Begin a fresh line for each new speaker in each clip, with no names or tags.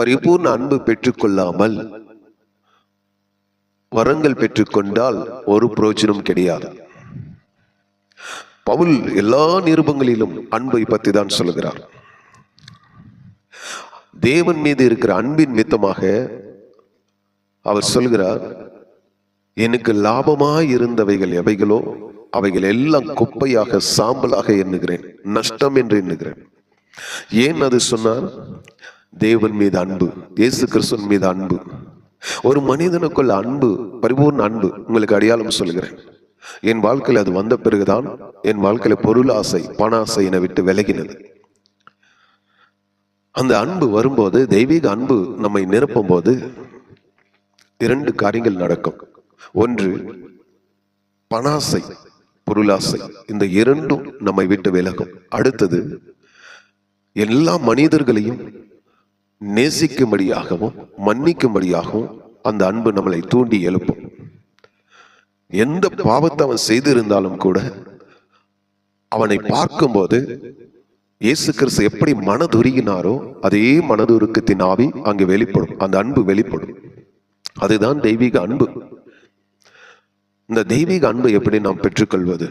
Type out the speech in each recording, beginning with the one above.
பரிபூர்ண அன்பு பெற்றுக்கொள்ளாமல் வரங்கள் பெற்றுக்கொண்டால் ஒரு பிரயோஜனம் கிடையாது. பவுல் எல்லா நிருபங்களிலும் அன்பை பற்றி தான் சொல்லுகிறார் தேவன் மீது இருக்கிற அன்பின் மித்தமாக அவர் சொல்கிறார் எனக்கு லாபமாய் இருந்தவைகள் எவைகளோ அவைகள் எல்லாம் குப்பையாக சாம்பலாக எண்ணுகிறேன் நஷ்டம் என்று எண்ணுகிறேன். ஏன் அது சொன்னார்? தேவன் மீது அன்பு இயேசு கிறிஸ்துவன் மீது அன்பு. ஒரு மனிதனுக்குள்ள அன்பு பரிபூர்ண அன்பு உங்களுக்கு அடையாளம் சொல்கிறேன் என் வாழ்க்கையில் அது வந்த பிறகுதான் என் வாழ்க்கையில பொருள் ஆசை பண ஆசை என விட்டு விலகினது. அந்த அன்பு வரும்போது தெய்வீக அன்பு நம்மை நிரப்பும் போது இரண்டு காரியங்கள் நடக்கும். ஒன்று பணாசை பொருளாசை இந்த இரண்டும் நம்மை விட்டு விலகும். அடுத்தது எல்லா மனிதர்களையும் நேசிக்கும்படியாகவும் மன்னிக்கும்படியாகவும் அந்த அன்பு நம்மளை தூண்டி எழுப்பும். எந்த பாவத்தை அவன் செய்திருந்தாலும் கூட அவனை பார்க்கும்போது இயேசு கிறிஸ்து எப்படி மனதுருகினாரோ அதே மனதுருக்கத்தின் ஆவி அங்கு வெளிப்படும். அந்த அன்பு வெளிப்படும். அதுதான் தெய்வீக அன்பு. இந்த தெய்வீக அன்பு எப்படி நாம் பெற்றுக்கொள்வது?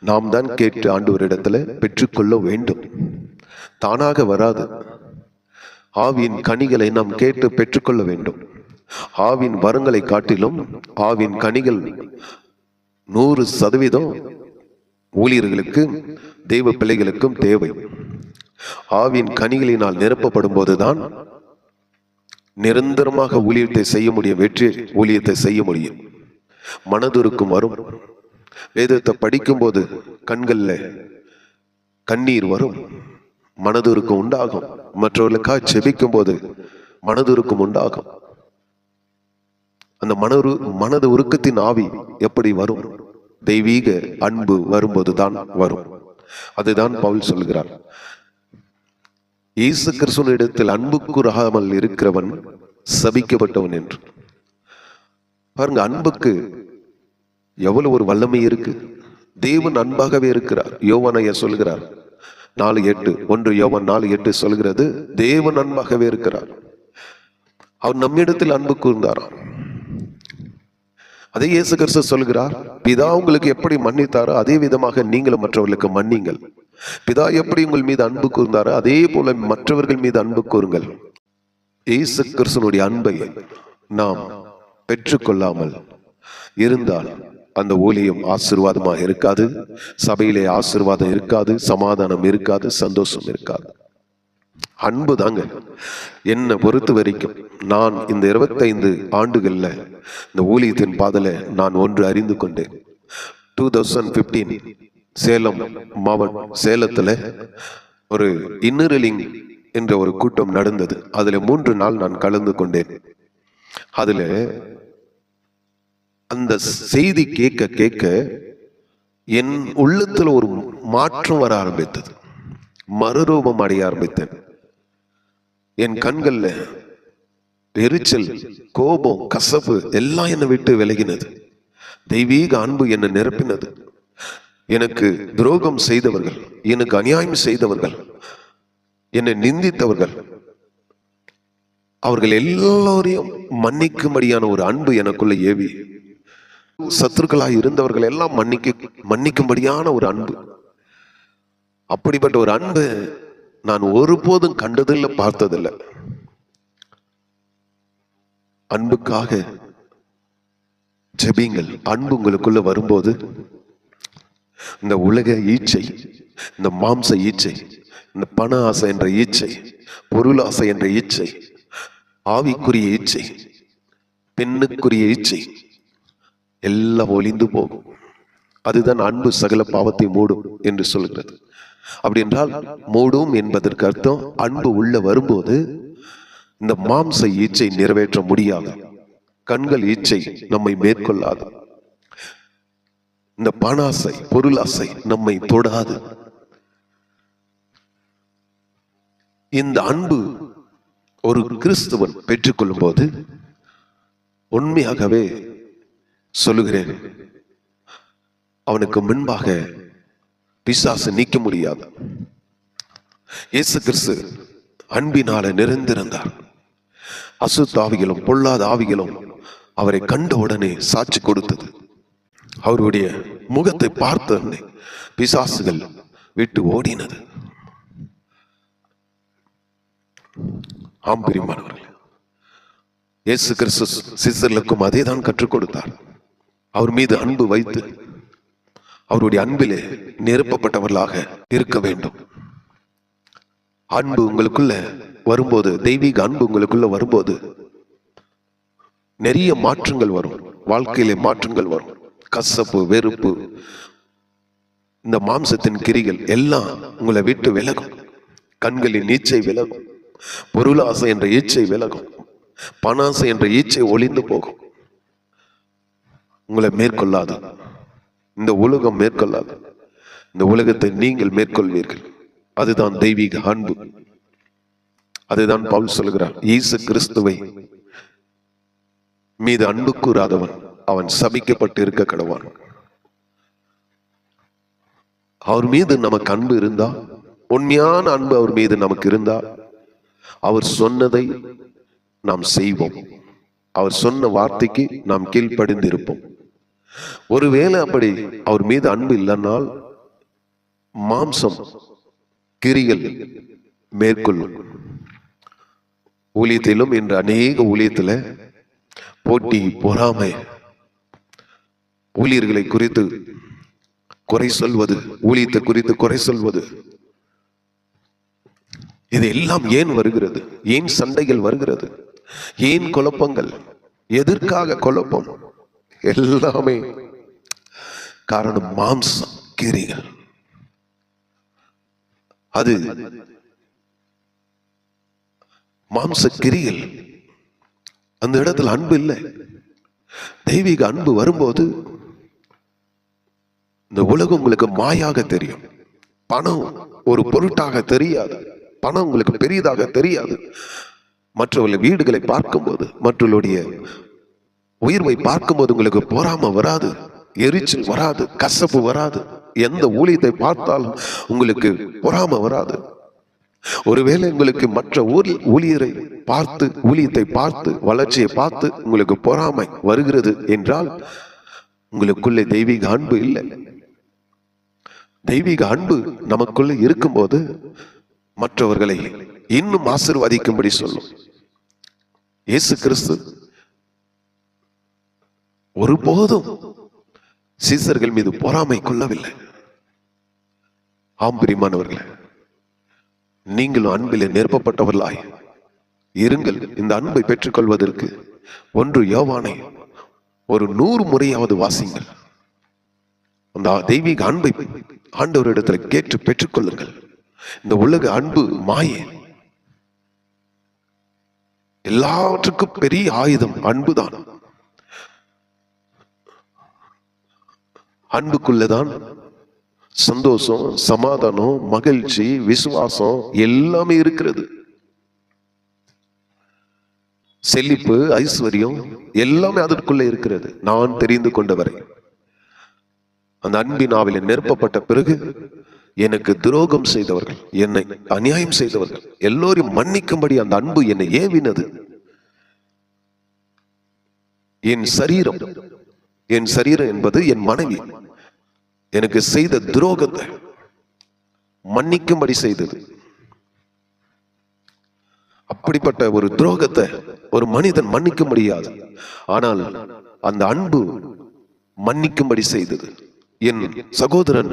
நாம் தான் கேட்டு ஆண்டவரிடத்துல பெற்றுக்கொள்ள வேண்டும். தானாக வராது. ஆவியின் கனிகளை நாம் கேட்டு பெற்றுக்கொள்ள வேண்டும். ஆவின் வரங்களை காட்டிலும் ஆவின் கனிகள் நூறு சதவீதம் ஊழியர்களுக்கு தெய்வ பிள்ளைகளுக்கும் தேவை. ஆவின் கனிகளினால் நிரப்பப்படும் போதுதான் நிரந்தரமாக ஊழியத்தை செய்ய முடியும் வெற்றி ஊழியத்தை செய்ய முடியும். மனதுருக்கும் வரும். வேதத்தை படிக்கும்போது கண்களில் கண்ணீர் வரும். மனதுருக்கும் உண்டாகும். மற்றவர்களுக்காக செபிக்கும் போது மனதுருக்கும் உண்டாகும். அந்த மனரு மனது உருக்கத்தின் ஆவி எப்படி வரும்? தெய்வீக அன்பு வரும்போது தான் வரும். அதுதான் பவுல் சொல்கிறார். இயேசு கிறிஸ்துவின் இடத்தில் அன்புக்குறாமல் இருக்கிறவன் சபிக்கப்பட்டவன் என்று. பாருங்க அன்புக்கு எவ்வளவு ஒரு வல்லமை இருக்கு. தேவன் அன்பாகவே இருக்கிறார். யோவனைய சொல்கிறார் நாலு எட்டு ஒன்று யோவன் நாலு எட்டு சொல்கிறது தேவன் அன்பாகவே இருக்கிறார். அவர் நம்மிடத்தில் அன்பு கூர்ந்தாராம் அதே இயேசு கிறிஸ்து சொல்கிறார் பிதா உங்களுக்கு எப்படி மன்னித்தாரோ அதே விதமாக நீங்களும் மற்றவர்களுக்கு மன்னிங்கள். பிதா எப்படி உங்கள் மீது அன்பு கூர்ந்தாரோ அதே போல மற்றவர்கள் மீது அன்பு கூறுங்கள். இயேசு கிறிஸ்தனுடைய அன்பை நாம் பெற்றுக்கொள்ளாமல் இருந்தால் அந்த ஊழியம் ஆசீர்வாதமாக இருக்காது. சபையிலே ஆசீர்வாதம் இருக்காது. சமாதானம் இருக்காது. சந்தோஷம் இருக்காது. அன்பு தாங்க. என்னை பொறுத்த வரைக்கும் நான் இந்த இருபத்தைந்து ஆண்டுகளில் இந்த ஊழியத்தின் பாதல நான் ஒன்று அறிந்து கொண்டேன். டூ தௌசண்ட் பிப்டீன் சேலம் மாவட்டம் சேலத்தில் ஒரு இன்னரலிங் என்ற ஒரு கூட்டம் நடந்தது. அதில் மூன்று நாள் நான் கலந்து கொண்டேன். அதில் அந்த செய்தி கேட்க கேட்க என் உள்ளத்தில் ஒரு மாற்றம் வர ஆரம்பித்தது. மறுரூபம் அடைய ஆரம்பித்தேன். என் கண்கள்ல எரிச்சல் கோபம் கசப்பு எல்லாம் என்னை விட்டு விலகினது. தெய்வீக அன்பு என்னை நிரப்பினது. எனக்கு துரோகம் செய்தவர்கள் எனக்கு அநியாயம் செய்தவர்கள் என்னை நிந்தித்தவர்கள் அவர்கள் எல்லோரையும் மன்னிக்கும்படியான ஒரு அன்பு எனக்குள்ள ஏவி சத்துருக்களாக இருந்தவர்கள் எல்லாம் மன்னிக்க மன்னிக்கும்படியான ஒரு அன்பு. அப்படிப்பட்ட ஒரு அன்பு நான் ஒருபோதும் கண்டதில்லை பார்த்ததில்லை. அன்புக்காக ஜெபிங்கள் அன்பு உங்களுக்குள்ள வரும்போது இந்த உலக ஈச்சை இந்த மாம்ச ஈச்சை இந்த பண ஆசை என்ற ஈச்சை பொருள் ஆசை என்ற ஈச்சை ஆவிக்குரிய ஈச்சை பெண்ணுக்குரிய ஈச்சை எல்லாம் ஒளிந்து போகும். அதுதான் அன்பு சகல பாவத்தை மூடும் என்று சொல்கிறது. அப்படி என்றால் மூடும் என்பதற்கு அர்த்தம் அன்பு உள்ள வரும்போது இந்த மாம்ச ஈச்சை நிறைவேற்ற முடியாது. கண்கள் ஈச்சை நம்மை மேற்கொள்ளாது. இந்த பணாசை பொருளாசை நம்மை தொடாது. இந்த அன்பு ஒரு கிறிஸ்துவன் பெற்றுக்கொள்ளும் போது உண்மையாகவே சொல்லுகிறேன். அவனுக்கு முன்பாக பிசாசு நீக்க முடியாது. இயேசு கிறிஸ்து அன்பினால நிறைந்திருந்தார். அசுத்தாவிகளும் பொல்லாத ஆவிகளும் அவரை கண்ட உடனே சாட்சி கொடுத்தது. அவருடைய முகத்தை பார்த்த உடனே பிசாசுகள் விட்டு ஓடினது. ஆம் பிரியமானவர்களே இயேசு கிறிஸ்து சிசர்களுக்கும் அதே தான் கற்றுக் கொடுத்தார். அவர் மீது அன்பு வைத்து அவருடைய அன்பிலே நிரப்பப்பட்டவர்களாக இருக்க வேண்டும். அன்பு உங்களுக்குள்ள வரும்போது தெய்வீக அன்பு உங்களுக்குள்ள வரும்போது நிறைய மாற்றங்கள் வரும். வாழ்க்கையிலே மாற்றங்கள் வரும். கசப்பு வெறுப்பு இந்த மாம்சத்தின் கிரிகள் எல்லாம் உங்களை விட்டு விலகும். கண்களின் நீச்சை விலகும். பொருளாசை என்ற ஈச்சை விலகும். பணாசை என்ற ஈச்சை ஒளிந்து போகும். உங்களை மேற்கொள்ளாது. இந்த உலகம் மேற்கொள்ளாது. இந்த உலகத்தை நீங்கள் மேற்கொள்வீர்கள். அதுதான் தெய்வீக அன்பு. அதுதான் பவுல் சொல்கிறார் இயேசு கிறிஸ்துவை மீது அன்பு கூறாதவன் அவன் சபிக்கப்பட்டு இருக்க கடவான். அவர் மீது நமக்கு அன்பு இருந்தா உண்மையான அன்பு அவர் மீது நமக்கு இருந்தா அவர் சொன்னதை நாம் செய்வோம். அவர் சொன்ன வார்த்தைக்கு நாம் கீழ்ப்படிந்து இருப்போம் ஒருவேளை அப்படி அவர் மீது அன்பு இல்லைன்னால் மாம்சம் கிரிகள் மேற்கொள்ளும். ஊழியத்திலும் இன்று அநேக ஊழியத்தில் போட்டி பொறாமை. ஊழியர்களை குறித்து குறை சொல்வது ஊழியத்தை குறித்து குறை சொல்வது. இது எல்லாம் ஏன் வருகிறது? ஏன் சண்டைகள் வருகிறது? ஏன் குழப்பங்கள்? எதற்காக குழப்பம்? எல்லாமே. காரணம் மாம்சம் கிரிகள். அது மாம்ச கிரிகள். அந்த இடத்துல அன்பு இல்லை. தெய்வீக அன்பு வரும்போது இந்த உலகம் உங்களுக்கு மாயாக தெரியும். பணம் ஒரு பொருட்டாக தெரியாது. பணம் உங்களுக்கு பெரியதாக தெரியாது. மற்றவர்கள் வீடுகளை பார்க்கும்போது மற்றவர்களுடைய உயர்வை பார்க்கும்போது உங்களுக்கு பொறாம வராது எரிச்சல் வராது கசப்பு வராது. எந்த ஊழியத்தை பார்த்தாலும் உங்களுக்கு பொறாம வராது. ஒருவேளை உங்களுக்கு மற்ற ஊர் ஊழியரை பார்த்து ஊழியத்தை பார்த்து வளர்ச்சியை பார்த்து உங்களுக்கு பொறாமை வருகிறது என்றால் உங்களுக்குள்ளே தெய்வீக அன்பு இல்லை. தெய்வீக அன்பு நமக்குள்ள இருக்கும்போது மற்றவர்களை இன்னும் ஆசிர்வதிக்கும்படி சொல்லும். இயேசு கிறிஸ்து ஒருபோதும் சீசர்கள் மீது பொறாமை கொள்ளவில்லை. ஆம்பிரிமானவர்களே நீங்களும் அன்பிலே நிரப்பப்பட்டவர்களாய் இருங்கள். இந்த அன்பை பெற்றுக்கொள்வதற்கு ஒன்று யோவானை ஒரு நூறு முறையாவது வாசிங்கள். அந்த தெய்வீக அன்பை ஆண்டவரிடத்தில் கேட்டு பெற்றுக்கொள்ளுங்கள். இந்த உலக அன்பு மாயே. எல்லாவற்றுக்கும் பெரிய ஆயுதம் அன்புதான். அன்புக்குள்ளதான் சந்தோஷம் சமாதானம் மகிழ்ச்சி விசுவாசம் எல்லாமே இருக்கிறது. செழிப்பு ஐஸ்வர்யம் எல்லாமே அதற்குள்ள இருக்கிறது. நான் தெரிந்து கொண்டவரை. அந்த அன்பின் ஆவில நிரப்பப்பட்ட பிறகு எனக்கு துரோகம் செய்தவர்கள் என்னை அநியாயம் செய்தவர்கள் எல்லோரையும் மன்னிக்கும்படி அந்த அன்பு என்னை ஏவினது. என் சரீரம் என் சரீரம் என்பது என் மனைவி. எனக்கு செய்த துரோகத்தை மன்னிக்கும்படி செய்தது. அப்படிப்பட்ட ஒரு துரோகத்தை ஒரு மனிதன் மன்னிக்க முடியாது ஆனால் அந்த அன்பு மன்னிக்கும்படி செய்தது. என் சகோதரன்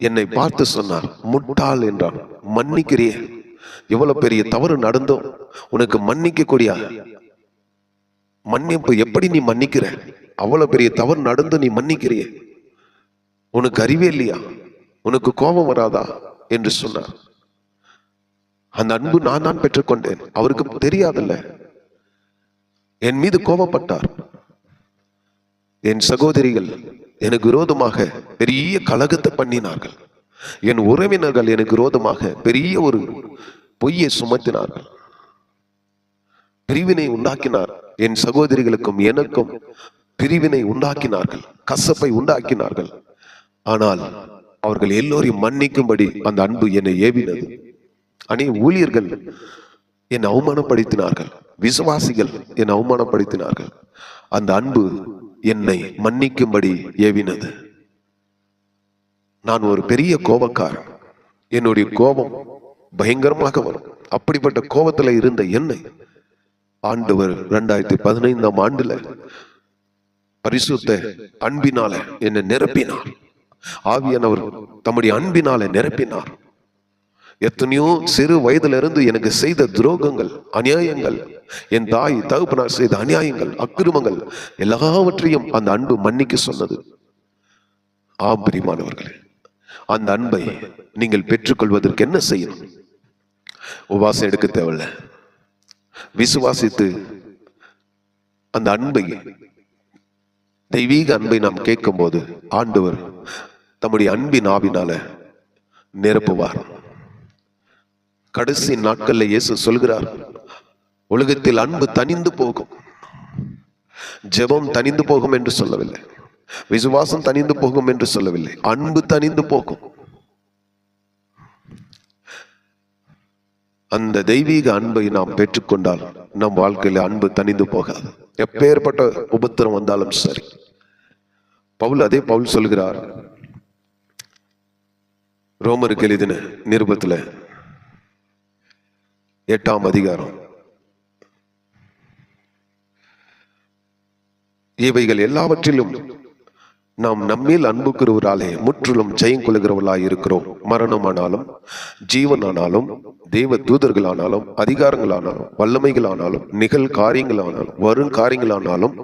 என்னை பார்த்து சொன்னார் முட்டாள் என்றான். மன்னிக்கிறிய எவ்வளவு பெரிய தவறு நடந்தோம் உனக்கு மன்னிக்க கூடிய மன்னிப்பு எப்படி நீ மன்னிக்கிற? அவ்வளவு பெரிய தவறு நடந்து நீ மன்னிக்கிறிய? உனக்கு அறிவே இல்லையா? உனக்கு கோபம் வராதா? என்று சொன்னார். அந்த அன்பு நான் தான் பெற்றுக்கொண்டேன். அவருக்கு தெரியாதல்ல. என் மீது கோபப்பட்டார். என் சகோதரிகள் எனக்கு விரோதமாக பெரிய கலகத்தை பண்ணினார்கள். என் உறவினர்கள் எனக்கு விரோதமாக பெரிய ஒரு பொய்யை சுமத்தினார்கள். பிரிவினை உண்டாக்கினார். என் சகோதரிகளுக்கும் எனக்கும் பிரிவினை உண்டாக்கினார்கள். கசப்பை உண்டாக்கினார்கள். ஆனால் அவர்கள் எல்லோரையும் மன்னிக்கும்படி அந்த அன்பு என்னை ஏவினது. அணி ஊழியர்கள் என்னை அவமானப்படுத்தினார்கள். விசுவாசிகள் என்னை அவமானப்படுத்தினார்கள். அந்த அன்பு என்னை மன்னிக்கும்படி ஏவினது. நான் ஒரு பெரிய கோபக்காரன். என்னுடைய கோபம் பயங்கரமாக வரும். அப்படிப்பட்ட கோபத்தில் இருந்த என்னை ஆண்டவர் ரெண்டாயிரத்தி பதினைந்தாம் ஆண்டுல பரிசுத்த அன்பினால என்னை நிரப்பினார். ஆவியானவர் தம்முடைய அன்பினால நிரப்பினார். எத்தனையோ சிறு வயதுல இருந்து எனக்கு செய்த துரோகங்கள் அநியாயங்கள் என் தாய் தகுப்பனார் செய்த அநியாயங்கள் அக்கிரமங்கள் எல்லாவற்றையும் அந்த அன்பு மன்னிக்க சொன்னது. ஆம் பிரிமானவர்களே அந்த அன்பை நீங்கள் பெற்றுக்கொள்வதற்கு என்ன செய்யணும்? உபாசம் எடுக்க தேவையில்ல. விசுவாசித்து அந்த அன்பை தெய்வீக அன்பை நாம் கேட்கும் போது ஆண்டவர் தம்முடைய அன்பின் ஆவினால நிரப்புவார். கடைசி நாட்கள்ல இயேசு சொல்கிறார் உலகத்தில் அன்பு தனிந்து போகும். ஜெபம் தனிந்து போகும் என்று சொல்லவில்லை. விசுவாசம் தனிந்து போகும் என்று சொல்லவில்லை. அன்பு தனிந்து போகும். அந்த தெய்வீக அன்பை நாம் பெற்றுக்கொண்டால் நம் வாழ்க்கையில அன்பு தனிந்து போகாது. எப்பேற்பட்ட உபத்திரம் வந்தாலும் சரி. பவுல் அதே பவுல் சொல்கிறார் ரோமருக்கு எழுதின நிருபத்தில் எட்டாம் அதிகாரம். இவைகள் எல்லாவற்றிலும் நாம் நம்மில் அன்புக்குறவராலே முற்றிலும் ஜெயம் கொள்கிறவர்களாய் இருக்கிறோம் மரணமானாலும் ஜீவனானாலும் தெய்வ தூதர்களானாலும் அதிகாரங்களானாலும் வல்லமைகளானாலும் நிகழ் காரியங்களானாலும் வரும் காரியங்களானாலும்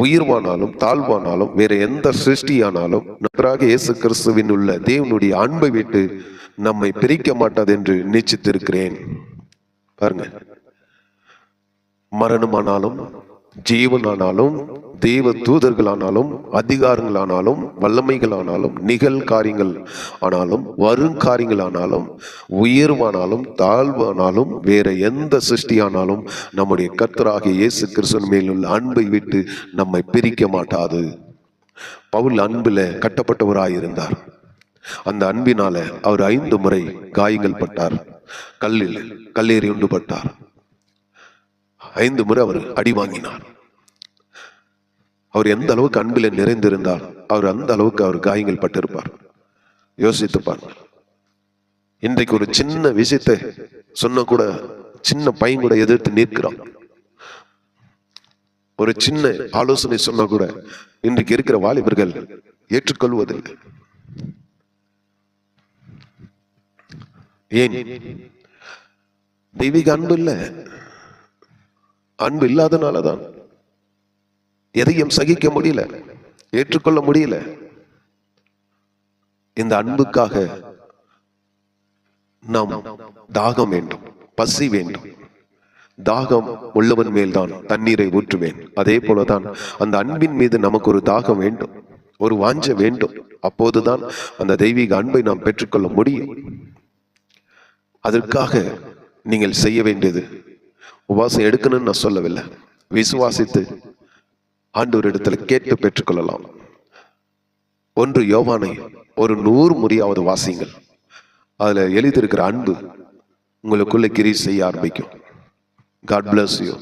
உயிர்வானாலும் தாழ்வானாலும் வேற எந்த சிருஷ்டியானாலும் நன்றாக இயேசு கிறிஸ்துவின் உள்ள தேவனுடைய அன்பை விட்டு நம்மை பிரிக்க மாட்டாது என்று நிச்சயித்திருக்கிறேன். பாருங்க. மரணமானாலும் ஜீவனானாலும் தேவ தூதர்களானாலும் அதிகாரங்களானாலும் வல்லமைகளானாலும் நிகழ் காரியங்கள் ஆனாலும் வரும் காரியங்களானாலும் உயர்வானாலும் தாழ்வானாலும் வேற எந்த சிருஷ்டியானாலும் நம்முடைய கர்த்தராகிய இயேசு கிருஷ்ணன் மேலுள்ள அன்பை விட்டு நம்மை பிரிக்க மாட்டாது. பவுல் அன்பில் கட்டப்பட்டவராயிருந்தார். அந்த அன்பினால அவர் ஐந்து முறை காயங்கள் பட்டார். கல்லில் கல்லேறி உண்டு பட்டார் ஐந்து முறை அவர் அடி வாங்கினார். அவர் எந்த அளவுக்கு அன்பில் நிறைந்திருந்தால் அவர் அந்த அளவுக்கு அவர் காயங்கள் பட்டிருப்பார். யோசித்து பாருங்கள் இன்றைக்கு ஒரு சின்ன விஷயத்தை சொன்ன கூட சின்ன பையன் கூட எதிர்த்து நிற்கிறான். ஒரு சின்ன ஆலோசனை சொன்னா கூட இன்றைக்கு இருக்கிற வாலிபர்கள் ஏற்றுக்கொள்வதில்லை. ஏன்? தெய்வீக அன்பு இல்லை. அன்பு இல்லாதனாலதான். எதையும் சகிக்க முடியல ஏற்றுக்கொள்ள முடியல. இந்த அன்புக்காக நாம் தாகம் வேண்டும் பசி வேண்டும். தாகம் உள்ளவன் மேல்தான் தண்ணீரை ஊற்றுவேன். அதே போலதான் அந்த அன்பின் மீது நமக்கு ஒரு தாகம் வேண்டும் ஒரு வாஞ்ச வேண்டும். அப்போதுதான் அந்த தெய்வீக அன்பை நாம் பெற்றுக்கொள்ள முடியும். அதற்காக நீங்கள் செய்ய வேண்டியது உபாசம் எடுக்கணும்னு நான் சொல்லவில்லை. விசுவாசித்து ஆண்டவர் இடத்துல கேட்டு பெற்றுக்கொள்ளலாம். ஒன்று யோவானை ஒரு நூறு முறையாவது வாசிங்கள். அதில் எழுதியிருக்கிற அன்பு உங்களுக்குள்ள கிரி செய்ய ஆரம்பிக்கும். God bless you